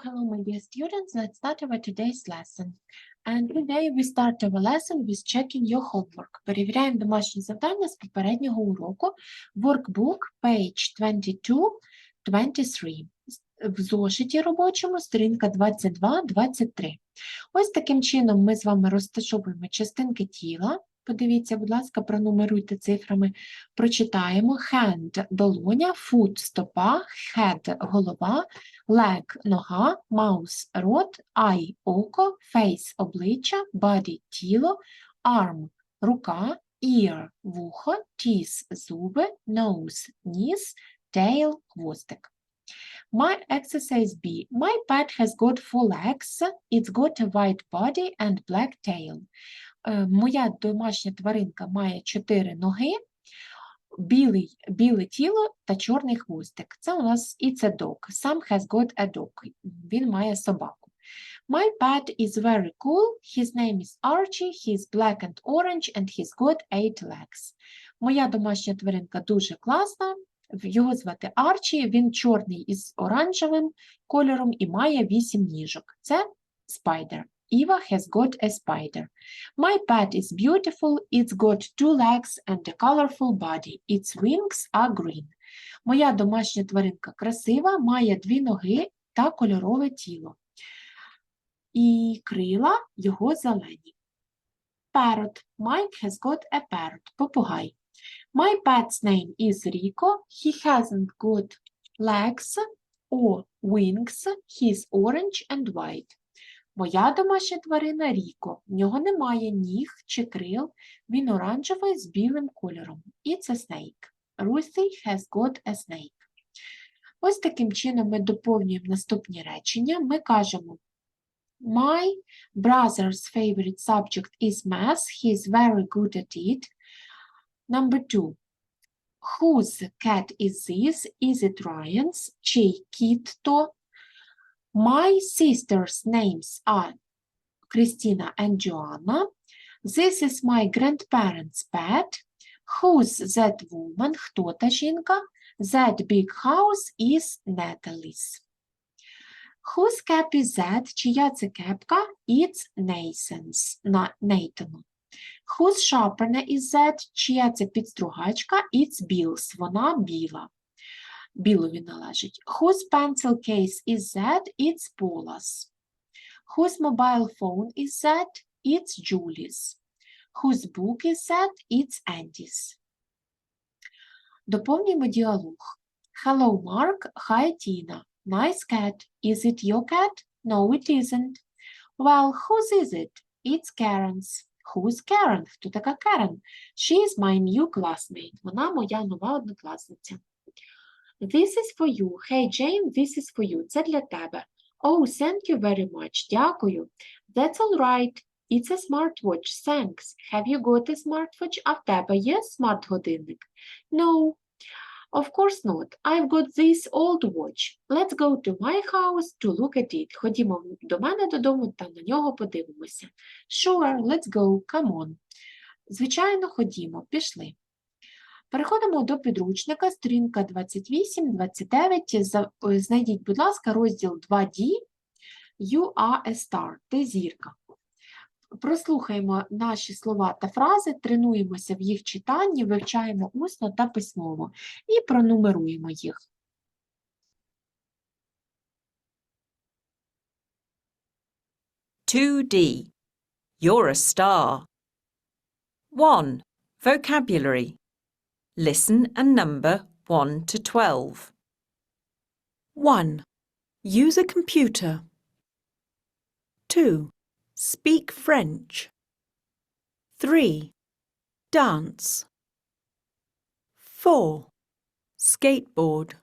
Hello, my dear students. Let's start our today's lesson. And today we start our lesson with checking your homework. Перевіряємо домашні завдання з попереднього уроку. Workbook, page 22-23. В зошиті робочому сторінка 22-23. Ось таким чином ми з вами розташовуємо частинки тіла. Подивіться, будь ласка, пронумеруйте цифрами. Прочитаємо hand – долоня, foot – стопа, head – голова, leg – нога, mouse – рот, eye – око, face – обличчя, body – тіло, arm – рука, ear – вухо, teeth – зуби, nose – ніс, tail – хвостик. My exercise B. My pet has got four legs. It's got a white body and black tail. Е, Моя домашня тваринка має чотири ноги, білий, біле тіло та чорний хвостик. Це у нас it's a dog. Sam has got a dog. Він має собаку. My pet is very cool. His name is Archie. He's black and orange and he's got eight legs. Моя домашня тваринка дуже класна. Його звати Арчі, він чорний із оранжевим кольором і має вісім ніжок. Це spider. Eva has got a spider. My pet is beautiful. It's got two legs and a colorful body. Its wings are green. Моя домашня тваринка красива, має дві ноги та кольорове тіло. І крила його зелені. Parrot. Mike has got a parrot. Попугай. My pet's name is Rico. He hasn't got legs or wings. He's orange and white. Моя домашня тварина Ріко. В нього немає ніг чи крил. Він оранжевий з білим кольором. It's a snake. Ruthie has got a snake. Ось таким чином ми доповнюємо наступні речення. Ми кажемо My brother's favorite subject is math. He's very good at it. Number two. Whose cat is this? Is it Ryan's? Чий кіт то? My sisters' names are Christina and Joanna. This is my grandparents' pet. Who's that woman? Хто та жінка? That big house is Natalie's. Whose cap is that? Чия це кепка? It's Nathan's. Нейтану. Whose sharpener is that? Чия це підстругачка? It's Bill's. Вона біла. Білові належить. Whose pencil case is that? It's Paula's. Whose mobile phone is that? It's Julie's. Whose book is that? It's Andy's. Доповнюємо діалог. Hello, Mark. Hi, Tina. Nice cat. Is it your cat? No, it isn't. Well, whose is it? It's Karen's. Who's Karen? Хто така Karen? She's my new classmate. Вона моя нова однокласниця. This is for you. Hey, Jane, this is for you. Це для тебе. Oh, thank you very much. Дякую. That's all right. It's a smartwatch. Thanks. Have you got a smartwatch? А в тебе є смарт-годинник? No. Of course not. I've got this old watch. Let's go to my house to look at it. Ходімо до мене додому та на нього подивимося. Sure, let's go. Come on. Звичайно, ходімо. Пішли. Переходимо до підручника, сторінка 28-29. Знайдіть, будь ласка, розділ 2D. You are a star. Ти зірка. Прослухаємо наші слова та фрази, тренуємося в їх читанні, вивчаємо усно та письмово і пронумеруємо їх. Two D. You're a star. One. Vocabulary. Listen and number one to twelve. 1. Use a computer. 2. Speak French. 3. Dance. 4. Skateboard.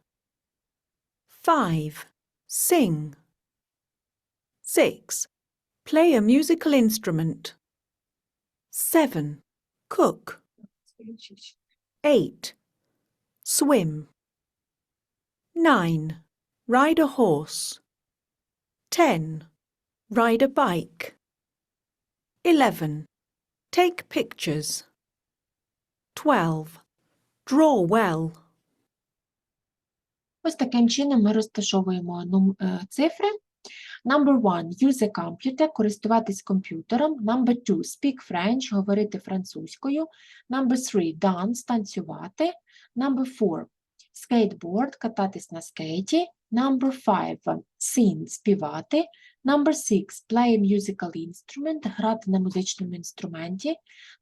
5. Sing. 6. Play a musical instrument. 7. Cook. 8. Swim. 9. Ride a horse. 10. Ride a bike. 11. Take pictures. 12. Draw well. Ось таким чином ми розташовуємо нум- е, цифри Number one – use a computer, користуватись комп'ютером. Number two – speak French, говорити французькою. Number three – dance, танцювати. Number four – skateboard, кататись на скейті. Number five – sing, співати. Number six – play a musical instrument, грати на музичному інструменті.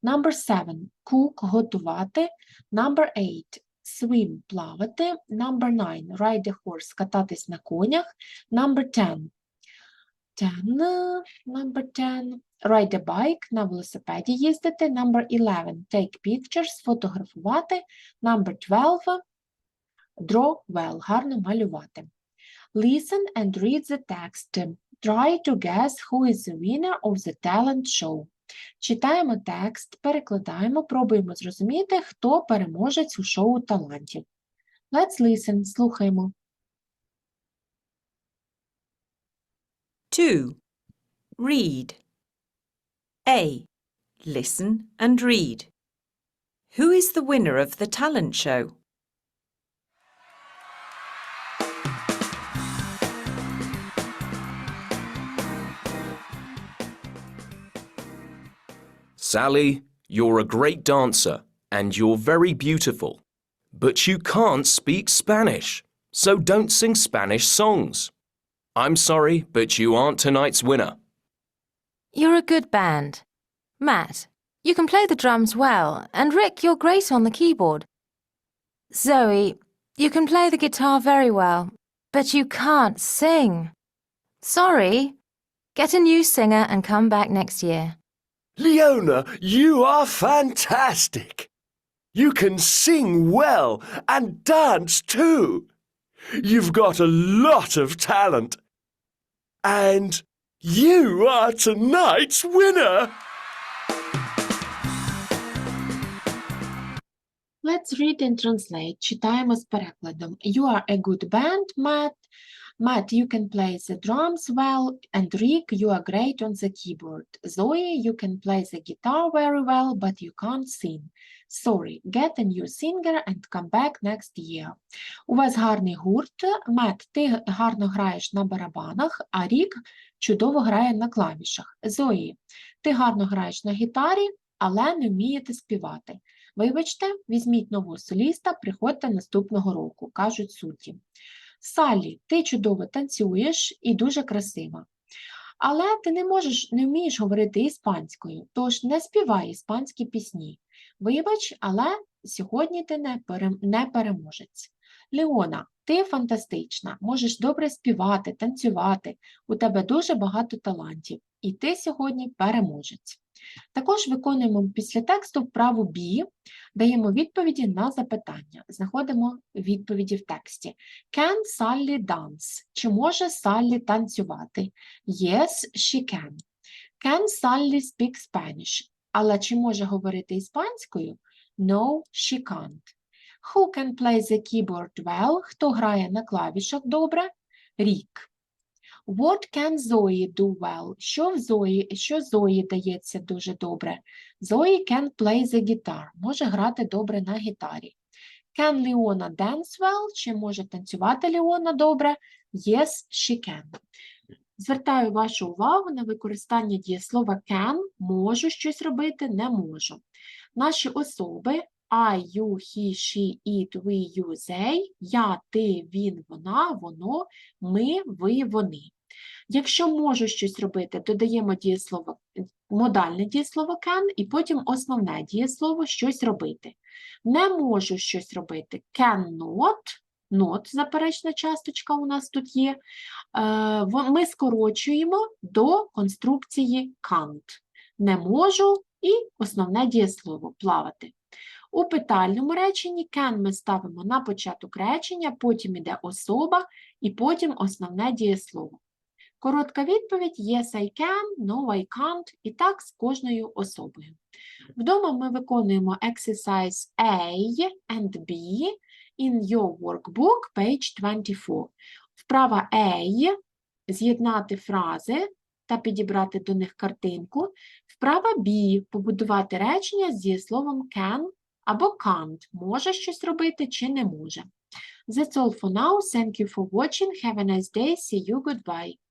Number seven – cook, готувати. Number eight – swim, плавати. Number nine – ride a horse, кататись на конях. Number ten – ten, е, number ten – ride a bike, на велосипеді їздити. Number eleven – take pictures, фотографувати. Number twelve – draw well, гарно малювати. Listen and read the text. Try to guess who is the winner of the talent show. Читаємо текст, перекладаємо, пробуємо зрозуміти, хто переможець у шоу талантів. Let's listen, слухаємо. 2. Read. A. Listen and read. Who is the winner of the talent show? Sally, you're a great dancer and you're very beautiful. But you can't speak Spanish, so don't sing Spanish songs. I'm sorry, but you aren't tonight's winner. You're a good band. Matt, you can play the drums well, and Rick, you're great on the keyboard. Zoe, you can play the guitar very well, but you can't sing. Sorry. Get a new singer and come back next year. Leona, you are fantastic. You can sing well and dance too. You've got a lot of talent. And you are tonight's winner. Let's read and translate. Читаємо з перекладом. You are a good band, Matt. Matt, you can play the drums well, and Rick, you are great on the keyboard. Zoe, you can play the guitar very well, but you can't sing. Sorry, get a new singer and come back next year. У вас гарний гурт. Мет, ти гарно граєш на барабанах, а Рік чудово грає на клавішах. Зої, ти гарно граєш на гітарі, але не вмієте співати. Вибачте, візьміть нового соліста, приходьте наступного року, кажуть судді. Саллі, ти чудово танцюєш і дуже красива. Але ти не можеш, не вмієш говорити іспанською, тож не співай іспанські пісні. Вибач, але сьогодні ти не, пере, не переможець. Леона, ти фантастична, можеш добре співати, танцювати, у тебе дуже багато талантів, і ти сьогодні переможець. Також виконуємо після тексту вправу B, даємо відповіді на запитання. Знаходимо відповіді в тексті. Can Sally dance? Чи може Саллі танцювати? Yes, she can. Can Sally speak Spanish? Але чи може говорити іспанською? No, she can't. Who can play the keyboard well? Хто грає на клавішах добре? Рік. What can Zoe do well? Що в Зої, що Зої дається дуже добре? Zoe can play the guitar. Може грати добре на гітарі. Can Leona dance well? Чи може танцювати Леона добре? Yes, she can. Звертаю вашу увагу на використання дієслова can, можу щось робити, не можу. Наші особи I, you, he, she, it, we, you, they, я, ти, він, вона, воно, ми, ви, вони. Якщо можу щось робити, додаємо дієслово, модальне дієслово can і потім основне дієслово щось робити. Не можу щось робити cannot, not, заперечна часточка у нас тут є. Е, Ми скорочуємо до конструкції can't. Не можу і основне дієслово плавати. У питальному реченні can ми ставимо на початок речення, потім іде особа і потім основне дієслово. Коротка відповідь Yes, I can, No, I can't і так з кожною особою. Вдома ми виконуємо exercise A and B in your workbook, page 24. Вправа A – з'єднати фрази та підібрати до них картинку. Вправа B – побудувати речення з дієсловом can або can't, може щось робити чи не може. That's all for now. Thank you for watching. Have a nice day. See you. Goodbye.